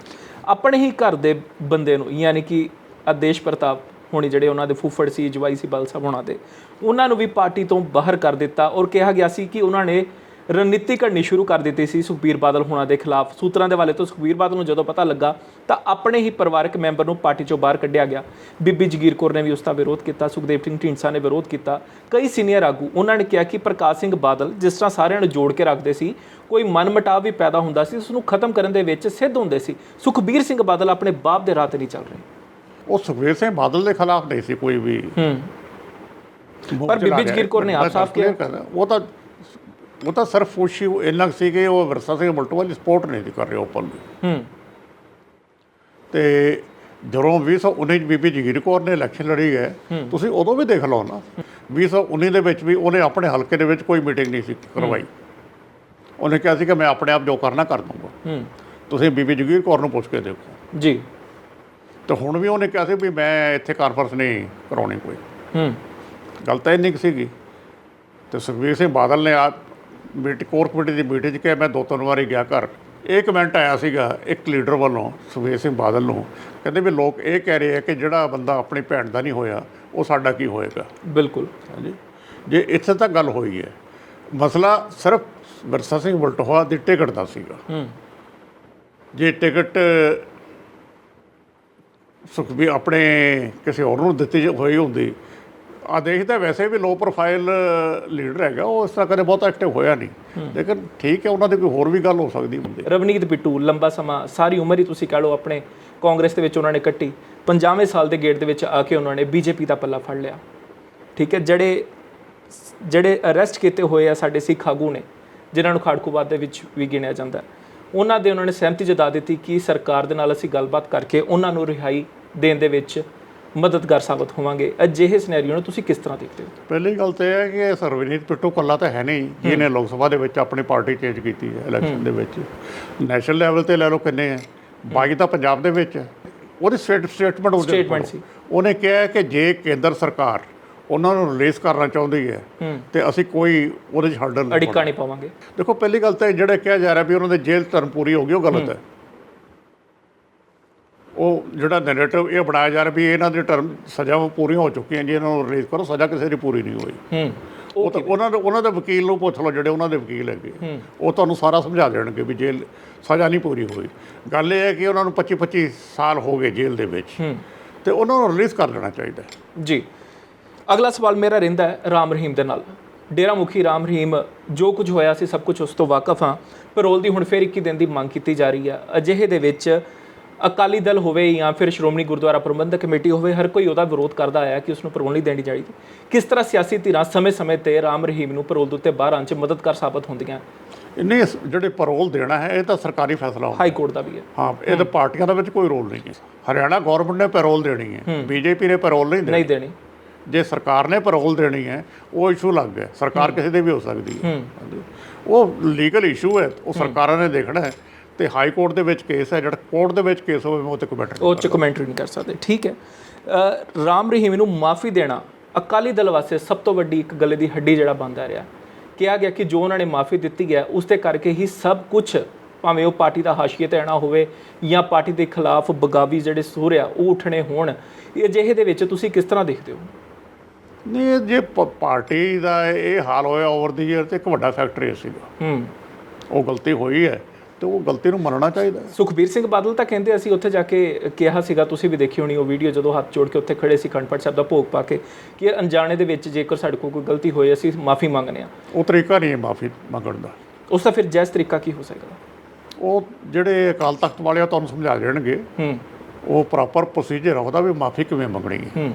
ਆਪਣੇ ਹੀ ਘਰ ਦੇ ਬੰਦੇ ਨੂੰ ਯਾਨੀ ਕਿ ਆਦੇਸ਼ ਪ੍ਰਤਾਪ ਹੋਣੀ ਜਿਹੜੇ ਉਹਨਾਂ ਦੇ ਫੁੱਫੜ ਸੀ ਜਵਾਈ ਸੀ ਬਲ ਸਾਹਿਬ ਹੋਣਾ ਦੇ ਉਹਨਾਂ ਨੂੰ ਵੀ ਪਾਰਟੀ ਤੋਂ ਬਾਹਰ ਕਰ ਦਿੱਤਾ ਔਰ ਕਿਹਾ ਗਿਆ ਸੀ ਕਿ ਉਹਨਾਂ ਨੇ ਰਣਨੀਤੀ ਘੜਨੀ ਸ਼ੁਰੂ ਕਰ ਦਿੱਤੀ ਸੀ ਸੁਖਬੀਰ ਬਾਦਲ ਹੋਣਾ ਦੇ ਖਿਲਾਫ। ਸੂਤਰਾਂ ਦੇ ਵਾਲੇ ਤੋਂ ਸੁਖਬੀਰ ਬਾਦਲ ਨੂੰ ਜਦੋਂ ਪਤਾ ਲੱਗਾ ਤਾਂ ਆਪਣੇ ਹੀ ਪਰਿਵਾਰਕ ਮੈਂਬਰ ਨੂੰ ਪਾਰਟੀ ਚੋਂ ਬਾਹਰ ਕੱਢਿਆ ਗਿਆ। ਬੀਬੀ ਜਗੀਰ ਕੌਰ ਨੇ ਵੀ ਉਸ ਦਾ ਵਿਰੋਧ ਕੀਤਾ ਸੁਖਦੇਵ ਸਿੰਘ ਢੀਂਡਸਾ ਨੇ ਵਿਰੋਧ ਕੀਤਾ। ਕਈ ਸੀਨੀਅਰ ਆਗੂ ਉਹਨਾਂ ਨੇ ਕਿਹਾ ਕਿ ਪ੍ਰਕਾਸ਼ ਸਿੰਘ ਬਾਦਲ ਜਿਸ ਤਰ੍ਹਾਂ ਸਾਰਿਆਂ ਨੂੰ ਜੋੜ ਕੇ ਰੱਖਦੇ ਸੀ ਕੋਈ ਮਨਮਟਾਵ ਵੀ ਪੈਦਾ ਹੁੰਦਾ ਸੀ ਉਸ ਨੂੰ ਖਤਮ ਕਰਨ ਦੇ ਵਿੱਚ ਸਿੱਧ ਹੁੰਦੇ ਸੀ। ਸੁਖਬੀਰ ਸਿੰਘ ਬਾਦਲ ਆਪਣੇ ਬਾਪ ਦੇ ਰਾਹ ਤੇ ਨਹੀਂ ਚੱਲ ਰਹੇ। ਉਹ ਸੁਖਵੀਰ ਸਿੰਘ ਬਾਦਲ ਦੇ ਖਿਲਾਫ ਨਹੀਂ ਸੀ ਕੋਈ ਵੀ ਹੂੰ। ਪਰ ਬੀਬੀ। ਜਗੀਰ ਕੌਰ ਨੇ ਆਪ ਸਾਫ਼ ਕਰਦਾ। ਉਹ ਤਾਂ ਉਹ ਤਾਂ ਸਿਰਫ ਖੁਸ਼ੀ ਇੰਨਾ ਕੁ ਸੀ ਕਿ ਉਹ ਵਿਰਸਾ ਸਿੰਘ ਬਲਟੋਆ ਦੀ ਸਪੋਰਟ ਨਹੀਂ ਕਰ ਰਿਹਾ ਓਪਨਲੀ ਹੂੰ। ਤੇ ਜਦੋਂ 2019 ਚ ਬੀਬੀ ਜਗੀਰ ਕੌਰ ਨੇ ਇਲੈਕਸ਼ਨ ਲੜੀ ਹੈ ਤੁਸੀਂ ਉਦੋਂ ਵੀ ਦੇਖ ਲਓ ਨਾ 2019 ਦੇ ਵਿੱਚ ਵੀ ਉਹਨੇ ਆਪਣੇ ਹਲਕੇ ਦੇ ਵਿੱਚ ਕੋਈ ਮੀਟਿੰਗ ਨਹੀਂ ਸੀ ਕਰਵਾਈ। ਉਹਨੇ ਕਿਹਾ ਸੀ ਕਿ ਮੈਂ ਆਪਣੇ ਆਪ ਜੋ ਕਰਨਾ ਕਰ ਦੂੰਗਾ ਤੁਸੀਂ ਬੀਬੀ ਜਗੀਰ ਕੌਰ ਨੂੰ ਪੁੱਛ ਕੇ ਦੇਖੋ। ਜੀ। ਤੇ ਹੁਣ ਵੀ ਉਹਨੇ ਕਿਹਾ ਸੀ ਵੀ ਮੈਂ ਇੱਥੇ ਕਾਨਫਰੰਸ ਨਹੀਂ ਕਰਾਉਣੀ ਕੋਈ। ਹੂੰ। ਗੱਲ ਤਾਂ ਇੰਨੀ ਸੀਗੀ। ਤੇ ਸੁਖਬੀਰ ਸਿੰਘ ਬਾਦਲ ਨੇ ਆ ਮੀਟ ਕੋਰ ਕਮੇਟੀ ਦੀ ਮੀਟਿੰਗ 'ਚ ਕਿਹਾ ਮੈਂ ਦੋ ਤਿੰਨ ਵਾਰੀ ਗਿਆ ਘਰ। ਇਹ ਕਮੈਂਟ ਆਇਆ ਸੀਗਾ ਇੱਕ ਲੀਡਰ ਵੱਲੋਂ ਸੁਖਬੀਰ ਸਿੰਘ ਬਾਦਲ ਨੂੰ। ਕਹਿੰਦੇ ਵੀ ਲੋਕ ਇਹ ਕਹਿ ਰਹੇ ਆ ਕਿ ਜਿਹੜਾ ਬੰਦਾ ਆਪਣੀ ਭੈਣ ਦਾ ਨਹੀਂ ਹੋਇਆ ਉਹ ਸਾਡਾ ਕੀ ਹੋਏਗਾ? ਬਿਲਕੁਲ। ਹਾਂਜੀ। ਜੇ ਇੱਥੇ ਤੱਕ ਗੱਲ ਹੋਈ ਹੈ ਮਸਲਾ ਸਿਰਫ ਵਿਰਸਾ ਸਿੰਘ ਬਲਟੋਹਾ ਦੀ ਟਿਕਟ ਦਾ ਸੀਗਾ। ਹੂੰ। ਜੇ ਟਿਕਟ ਸੁਖਬੀਰ ਆਪਣੇ ਕਿਸੇ ਹੋਰ ਨੂੰ ਦਿੱਤੀ ਹੋਈ ਹੁੰਦੀ ਆ ਦੇਖਦਾ ਵੈਸੇ ਵੀ ਲੋ ਪ੍ਰੋਫਾਈਲ ਲੀਡਰ ਹੈਗਾ ਉਹ ਇਸ ਤਰ੍ਹਾਂ ਕਦੇ ਬਹੁਤ ਐਕਟਿਵ ਹੋਇਆ ਨਹੀਂ। ਲੇਕਿਨ ਠੀਕ ਹੈ ਉਹਨਾਂ ਦੀ ਕੋਈ ਹੋਰ ਵੀ ਗੱਲ ਹੋ ਸਕਦੀ ਹੁੰਦੀ। ਰਵਨੀਤ ਬਿੱਟੂ ਲੰਬਾ ਸਮਾਂ ਸਾਰੀ ਉਮਰ ਹੀ ਤੁਸੀਂ ਕਹ ਲਓ ਆਪਣੇ ਕਾਂਗਰਸ ਦੇ ਵਿੱਚ ਉਹਨਾਂ ਨੇ ਕੱਟੀ। 50ਵੇਂ ਸਾਲ ਦੇ ਗੇੜ ਦੇ ਵਿੱਚ ਆ ਕੇ ਉਹਨਾਂ ਨੇ ਬੀਜੇਪੀ ਦਾ ਪੱਲਾ ਫੜ ਲਿਆ। ਠੀਕ ਹੈ ਜਿਹੜੇ ਜਿਹੜੇ ਅਰੈਸਟ ਕੀਤੇ ਹੋਏ ਆ ਸਾਡੇ ਸਿੱਖ ਆਗੂ ਨੇ ਜਿਨ੍ਹਾਂ ਨੂੰ ਖਾੜਕੂਬਾਦ ਦੇ ਵਿੱਚ ਵੀ ਗਿਣਿਆ ਜਾਂਦਾ ਉਹਨਾਂ ਦੇ ਉਹਨਾਂ ਨੇ ਸਹਿਮਤੀ ਜਤਾ ਦਿੱਤੀ ਕਿ ਸਰਕਾਰ ਦੇ ਨਾਲ ਅਸੀਂ ਗੱਲਬਾਤ ਕਰਕੇ ਉਹਨਾਂ ਨੂੰ ਰਿਹਾਈ ਦੇਣ ਦੇ ਵਿੱਚ ਮਦਦਗਾਰ ਸਾਬਤ ਹੋਵਾਂਗੇ। ਅਜਿਹੇ ਸਿਨੈਰੀਓ ਨੂੰ ਤੁਸੀਂ ਕਿਸ ਤਰ੍ਹਾਂ ਦੇਖਦੇ ਹੋ? ਪਹਿਲੀ ਗੱਲ ਤਾਂ ਇਹ ਹੈ ਕਿ ਸਰਵਨੀਤ ਪਿੱਟੂ ਕੱਲਾ ਤਾਂ ਹੈ ਨਹੀਂ ਜਿਹਨੇ ਲੋਕ ਸਭਾ ਦੇ ਵਿੱਚ ਆਪਣੀ ਪਾਰਟੀ ਚੇਂਜ ਕੀਤੀ ਹੈ ਇਲੈਕਸ਼ਨ ਦੇ ਵਿੱਚ। ਨੈਸ਼ਨਲ ਲੈਵਲ ਤੇ ਲੈ ਲਓ ਕਿੰਨੇ ਹੈ। ਬਾਕੀ ਤਾਂ ਪੰਜਾਬ ਦੇ ਵਿੱਚ ਹੈ। ਉਹਦੀ ਸਟੇਟ ਸਟੇਟਮੈਂਟ Statement ਸੀ। ਉਹਨੇ ਕਿਹਾ ਕਿ ਜੇ ਕੇਂਦਰ ਸਰਕਾਰ ਉਹਨਾਂ ਨੂੰ ਰਿਲੀਜ਼ ਕਰਨਾ ਚਾਹੁੰਦੀ ਹੈ ਤੇ ਅਸੀਂ ਕੋਈ ਉਹਦੇ 'ਚ ਹਰਡਲ ਨਹੀਂ ਅੜਿੱਕਾ ਨਹੀਂ ਪਾਵਾਂਗੇ। ਦੇਖੋ ਪਹਿਲੀ ਗੱਲ ਤਾਂ ਜਿਹੜਾ ਕਿਹਾ ਜਾ ਰਿਹਾ ਵੀ ਉਹਨਾਂ ਦੇ ਜੇਲ੍ਹ ਟਰਮ ਪੂਰੀ ਹੋ ਗਈ ਉਹ ਗਲਤ ਹੈ। ਉਹ ਜਿਹੜਾ ਨੈਰੇਟਿਵ ਇਹ ਬਣਾਇਆ ਜਾ ਰਿਹਾ ਵੀ ਇਹਨਾਂ ਦੇ ਟਰਮ ਸਜ਼ਾਵਾਂ ਪੂਰੀਆਂ ਹੋ ਚੁੱਕੀਆਂ ਜੀ ਇਹਨਾਂ ਨੂੰ ਰਿਲੀਜ਼ ਕਰੋ ਸਜ਼ਾ ਕਿਸੇ ਦੀ ਪੂਰੀ ਨਹੀਂ ਹੋਈ। ਹੂੰ। ਉਹ ਤਾਂ ਉਹਨਾਂ ਦੇ ਉਹਨਾਂ ਦੇ ਵਕੀਲ ਨੂੰ ਪੁੱਛ ਲਓ ਜਿਹੜੇ ਉਹਨਾਂ ਦੇ ਵਕੀਲ ਹੈਗੇ। ਉਹ ਤੁਹਾਨੂੰ ਸਾਰਾ ਸਮਝਾ ਦੇਣਗੇ ਵੀ ਜੇਲ੍ਹ ਸਜ਼ਾ ਨਹੀਂ ਪੂਰੀ ਹੋਈ। ਗੱਲ ਇਹ ਹੈ ਕਿ ਉਹਨਾਂ ਨੂੰ 25 25 ਸਾਲ ਹੋ ਗਏ ਜੇਲ੍ਹ ਦੇ ਵਿੱਚ। ਤੇ ਉਹਨਾਂ ਨੂੰ ਰਿਲੀਜ਼ ਕਰ ਲੈਣਾ ਚਾਹੀਦਾ। ਜੀ। ਅਗਲਾ ਸਵਾਲ ਮੇਰਾ ਰਹਿੰਦਾ ਹੈ ਰਾਮ ਰਹੀਮ ਦੇ ਨਾਲ। ਡੇਰਾ ਮੁਖੀ ਰਾਮ ਰਹੀਮ ਜੋ ਕੁਝ ਹੋਇਆ ਸੀ ਸਭ ਕੁਝ ਉਸ ਤੋਂ ਵਾਕਿਫ ਹਾਂ। ਪੈਰੋਲ ਦੀ ਹੁਣ ਫਿਰ 21 ਦਿਨ ਦੀ ਮੰਗ ਕੀਤੀ ਜਾ ਰਹੀ ਹੈ। ਅਜਿਹੇ ਦੇ ਵਿੱਚ ਅਕਾਲੀ ਦਲ ਹੋਵੇ ਜਾਂ ਫਿਰ ਸ਼੍ਰੋਮਣੀ ਗੁਰਦੁਆਰਾ ਪ੍ਰਬੰਧਕ ਕਮੇਟੀ ਹੋਵੇ ਹਰ ਕੋਈ ਉਹਦਾ ਵਿਰੋਧ ਕਰਦਾ ਆਇਆ ਕਿ ਉਸ ਨੂੰ ਪੈਰੋਲ ਨਹੀਂ ਦੇਣੀ ਚਾਹੀਦੀ ਕਿਸ ਤਰ੍ਹਾਂ ਸਿਆਸੀ ਧਿਰਾਂ ਸਮੇਂ-ਸਮੇਂ ਤੇ ਰਾਮ ਰਹੀਮ ਨੂੰ ਪੈਰੋਲ ਦੇ ਉੱਤੇ ਬਾਹਰ ਆਉਣ 'ਚ ਮਦਦਗਾਰ ਸਾਬਤ ਹੁੰਦੀਆਂ? ਇਸ- ਜਿਹੜੇ ਪੈਰੋਲ ਦੇਣਾ ਹੈ ਇਹ ਤਾਂ ਸਰਕਾਰੀ ਫੈਸਲਾ ਹੁੰਦਾ। ਹਾਈ ਕੋਰਟ ਦਾ ਵੀ ਹੈ। ਹਾਂ ਇਹ ਤਾਂ ਪਾਰਟੀਆਂ ਦਾ ਵਿੱਚ ਕੋਈ ਰੋਲ ਨਹੀਂ ਹੈ। ਹਰਿਆਣਾ ਗਵਰਨਮੈਂਟ ਨੇ ਪੈਰੋਲ ਦੇਣੀ ਹੈ। ਬੀਜੇਪੀ ਨੇ ਪੈਰੋਲ ਨਹੀਂ ਦੇਣੀ। ਨਹੀਂ ਦੇਣੀ। ਜੇ ਸਰਕਾਰ ਨੇ ਪੈਰੋਲ ਦੇਣੀ ਹੈ ਉਹ ਇਸ਼ੂ ਲੱਗ ਗਿਆ। ਸਰਕਾਰ ਕਿਸੇ ਦੇ ਵੀ ਹੋ ਸਕਦੀ ਹੈ। ਉਹ ਲੀਗਲ ਇਸ਼ੂ ਹੈ ਉਹ ਸਰਕਾਰਾਂ ਨੇ ਦੇਖਣਾ ਹੈ। ਤੇ ਹਾਈ ਕੋਰਟ ਦੇ ਵਿੱਚ ਕੇਸ ਹੈ ਜਿਹੜਾ ਕੋਰਟ ਦੇ ਵਿੱਚ ਕੇਸ ਹੋਵੇ ਉਹ ਤੇ ਕਮੈਂਟ ਉਹ ਚ ਕਮੈਂਟਰੀ ਨਹੀਂ ਕਰ ਸਕਦੇ ਠੀਕ ਹੈ। ਰਾਮ ਰਹੀਮ ਨੂੰ ਮਾਫੀ ਦੇਣਾ ਅਕਾਲੀ ਦਲ ਵਾਸਤੇ ਸਭ ਤੋਂ ਵੱਡੀ ਇੱਕ ਗਲੇ ਦੀ ਹੱਡੀ ਜਿਹੜਾ ਬੰਦਾ ਰਿਹਾ। ਕਿਹਾ ਗਿਆ ਕਿ ਜੋ ਉਹਨਾਂ ਨੇ ਮਾਫੀ ਦਿੱਤੀ ਹੈ ਉਸ ਦੇ ਕਰਕੇ ਹੀ ਸਭ ਕੁਝ ਭਾਵੇਂ ਉਹ ਪਾਰਟੀ ਦਾ ਹਾਸ਼ੀਏ ਤੇ ਆਣਾ ਹੋਵੇ ਜਾਂ ਪਾਰਟੀ ਦੇ ਖਿਲਾਫ ਬਗਾਵੀ ਜਿਹੜੇ ਸੁਰ ਆ ਉਹ ਉੱਠਣੇ ਹੋਣ ਇਹ ਅਜਿਹੇ ਦੇ ਵਿੱਚ ਤੁਸੀਂ ਕਿਸ ਤਰ੍ਹਾਂ ਦੇਖਦੇ ਹੋ? ਨਹੀਂ ਜੇ ਪਾਰਟੀ ਦਾ ਇਹ ਹਾਲ ਹੋਇਆ ਓਵਰ ਦੀ ਈਅਰ ਤੇ ਇੱਕ ਵੱਡਾ ਫੈਕਟਰ ਸੀਗਾ। ਹੂੰ। ਉਹ ਗਲਤੀ ਹੋਈ ਹੈ। ਤੇ ਉਹ ਗਲਤੀ ਨੂੰ ਮੰਨਣਾ ਚਾਹੀਦਾ। ਸੁਖਬੀਰ ਸਿੰਘ ਬਾਦਲ ਤਾਂ ਕਹਿੰਦੇ ਅਸੀਂ ਉੱਥੇ ਜਾ ਕੇ ਕਿਹਾ ਸੀਗਾ ਤੁਸੀਂ ਵੀ ਦੇਖੀ ਹੋਣੀ ਉਹ ਵੀਡੀਓ ਜਦੋਂ ਹੱਥ ਜੋੜ ਕੇ ਉੱਥੇ ਖੜੇ ਸੀ ਕੰਠਪੜ ਸਾਹਿਬ ਦਾ ਭੋਗ ਪਾ ਕੇ ਕਿ ਅਣਜਾਣੇ ਦੇ ਵਿੱਚ ਜੇਕਰ ਸਾਡੇ ਕੋਲ ਕੋਈ ਗਲਤੀ ਹੋਈ ਅਸੀਂ ਮਾਫੀ ਮੰਗਨੇ ਆ ਉਹ ਤਰੀਕਾ ਨਹੀਂ ਹੈ ਮਾਫੀ ਮੰਗਣ ਦਾ। ਉਸ ਦਾ ਫਿਰ ਜਾਇਜ਼ ਤਰੀਕਾ ਕੀ ਹੋ ਸਕਦਾ? ਉਹ ਜਿਹੜੇ ਅਕਾਲ ਤਖਤ ਵਾਲੇ ਆ ਤੁਹਾਨੂੰ ਸਮਝਾ ਦੇਣਗੇ। ਹੂੰ। ਉਹ ਪ੍ਰੋਪਰ ਪ੍ਰੋਸੀਜਰ ਉਹਦਾ ਵੀ ਮਾਫੀ ਕਿਵੇਂ ਮੰਗਣੀ ਹੈ? ਹੂੰ।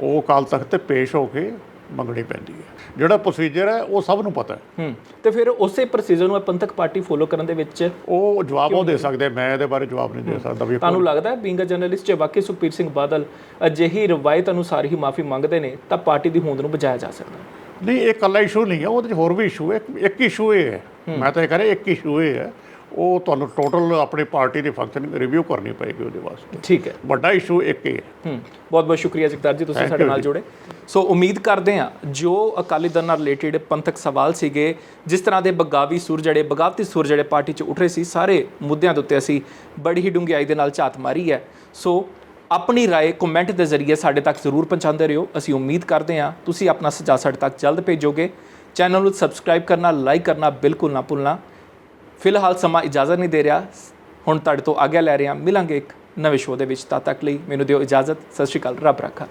ਉਹ ਅਕਾਲ ਤਖਤ ਤੇ ਪੇਸ਼ ਹੋ ਕੇ ਮੰਗਣੀ ਪੈਂਦੀ ਹੈ। ਜਿਹੜਾ ਪ੍ਰੋਸੀਜਰ ਹੈ ਉਹ ਸਭ ਨੂੰ ਪਤਾ ਹੈ। ਹੂੰ ਤੇ ਫਿਰ ਉਸੇ ਪ੍ਰੋਸੀਜਰ ਨੂੰ ਇਹ ਪੰਥਕ ਪਾਰਟੀ ਫੋਲੋ ਕਰਨ ਦੇ ਵਿੱਚ ਉਹ ਜਵਾਬ ਉਹ ਦੇ ਸਕਦੇ ਮੈਂ ਇਹਦੇ ਬਾਰੇ ਜਵਾਬ ਨਹੀਂ ਦੇ ਸਕਦਾ ਵੀ ਤੁਹਾਨੂੰ ਲੱਗਦਾ ਹੈ ਬੀਇੰਗ ਅ ਜਰਨਲਿਸਟ ਜੇ ਵਾਕਈ ਸੁਖਬੀਰ ਸਿੰਘ ਬਾਦਲ ਅਜਿਹੀ ਰਵਾਇਤ ਅਨੁਸਾਰ ਹੀ ਮਾਫੀ ਮੰਗਦੇ ਨੇ ਤਾਂ ਪਾਰਟੀ ਦੀ ਹੋਂਦ ਨੂੰ ਬਚਾਇਆ ਜਾ ਸਕਦਾ ਨਹੀਂ ਇਹ ਇਕੱਲਾ ਇਸ਼ੂ ਨਹੀਂ ਹੈ। ਉਹਦੇ ਵਿੱਚ ਹੋਰ ਵੀ ਇਸ਼ੂ ਹੈ। ਇੱਕ- ਇੱਕ ਇਸ਼ੂ ਇਹ ਹੈ। ਮੈਂ ਤਾਂ ਇਹ ਕਹ ਰਿਹਾ ਇੱਕ ਇਸ਼ੂ ਇਹ ਹੈ ਉਹ ਤੁਹਾਨੂੰ ਟੋਟਲ ਆਪਣੀ ਪਾਰਟੀ ਦੀ ਫੰਕਸ਼ਨ ਰਿਵਿਊ ਕਰਨੀ ਪਏਗੀ ਉਹਦੇ ਵਾਸਤੇ ਠੀਕ ਹੈ ਵੱਡਾ ਇਸ਼ੂ ਇੱਕ ਹੀ ਹੈ ਹੂੰ ਬਹੁਤ ਬਹੁਤ ਸ਼ੁਕਰੀਆ ਜਗਤਾਰ ਜੀ ਤੁਸੀਂ ਸਾਡੇ ਨਾਲ ਜੁੜੇ ਸੋ ਉਮੀਦ ਕਰਦੇ ਹਾਂ ਜੋ ਅਕਾਲੀ ਦਲ ਨਾਲ ਰਿਲੇਟਡ ਪੰਥਕ ਸਵਾਲ ਸੀਗੇ ਜਿਸ ਤਰ੍ਹਾਂ ਦੇ ਬਗਾਵੀ ਸੁਰ ਜਿਹੜੇ ਬਗਾਵਤੀ ਸੁਰ ਜਿਹੜੇ ਪਾਰਟੀ 'ਚ ਉੱਠ ਰਹੇ ਸੀ ਸਾਰੇ ਮੁੱਦਿਆਂ ਦੇ ਉੱਤੇ ਅਸੀਂ ਬੜੀ ਹੀ ਡੂੰਘਾਈ ਦੇ ਨਾਲ ਝਾਤ ਮਾਰੀ ਹੈ ਸੋ ਆਪਣੀ رائے ਕਮੈਂਟ ਦੇ ਜ਼ਰੀਏ ਸਾਡੇ ਤੱਕ ਜ਼ਰੂਰ ਪਹੁੰਚਾਉਂਦੇ ਰਹੋ ਅਸੀਂ ਉਮੀਦ ਕਰਦੇ ਹਾਂ ਤੁਸੀਂ ਆਪਣਾ ਸੁਝਾਅ ਸਾਡੇ ਤੱਕ ਜਲਦ ਭੇਜੋਗੇ ਚੈਨਲ ਨੂੰ ਸਬਸਕ੍ਰਾਈਬ ਕਰਨਾ ਲਾਈਕ ਕਰਨਾ ਬਿਲਕੁਲ ਨਾ ਭੁੱਲਣਾ ਫਿਲਹਾਲ ਸਮਾਂ ਇਜਾਜ਼ਤ ਨਹੀਂ ਦੇ ਰਿਹਾ। ਹੁਣ ਤੁਹਾਡੇ ਤੋਂ ਆਗਿਆ ਲੈ ਰਿਹਾ। ਮਿਲਾਂਗੇ ਇੱਕ ਨਵੇਂ ਸ਼ੋਅ ਦੇ ਵਿੱਚ। ਤਦ ਤੱਕ ਲਈ ਮੈਨੂੰ ਦਿਓ ਇਜਾਜ਼ਤ। ਸਤਿ ਸ਼੍ਰੀ ਅਕਾਲ। ਰੱਬ ਰੱਖਾ।